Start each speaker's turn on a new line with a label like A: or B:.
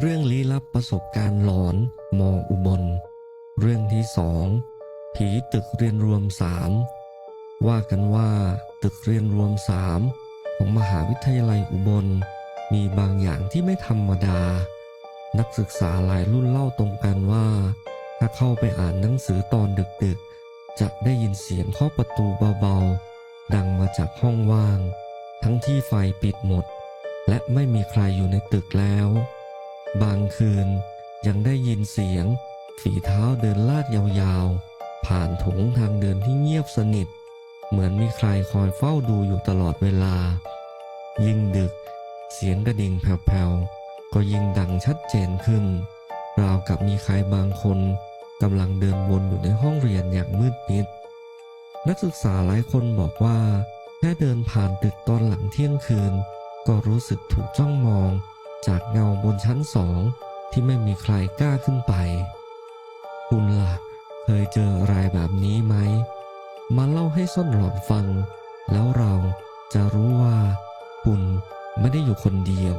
A: เรื่องลี้ลับประสบการณ์หลอนมออุบล เรื่องที่สองผีตึกเรียนรวมสามว่ากันว่าตึกเรียนรวมสามของมหาวิทยาลัยอุบล มีบางอย่างที่ไม่ธรรมดา นักศึกษาหลายรุ่นเล่าตรงกันว่า ถ้าเข้าไปอ่านหนังสือตอนดึกๆ จะได้ยินเสียงเคาะประตูเบาๆ ดังมาจากห้องว่าง ทั้งที่ไฟปิดหมด และไม่มีใครอยู่ในตึกแล้ว บางคืนยังได้ยินเสียงฝีเท้าเดินลาดยาวๆ ผ่านโถงทางเดินที่เงียบสนิท เหมือนมีใครคอยเฝ้าดูอยู่ตลอดเวลา ยิ่งดึก เสียงกระดิ่งแผ่วๆ ก็ยิ่งดังชัดเจนขึ้น ราวกับมีใครบางคนกำลังเดินวนอยู่ในห้องเรียนอย่างมืดมิด นักศึกษาหลายคนบอกว่า แค่เดินผ่านตึกตอนหลังเที่ยงคืน ก็รู้สึกถูกจ้องมอง จากเงาบนชั้นสองที่ไม่มีใครกล้าขึ้นไป คุณล่ะเคยเจออะไรแบบนี้ไหม มาเล่าให้ส้นหลอนฟัง แล้วเราจะรู้ว่า คุณไม่ได้อยู่คนเดียว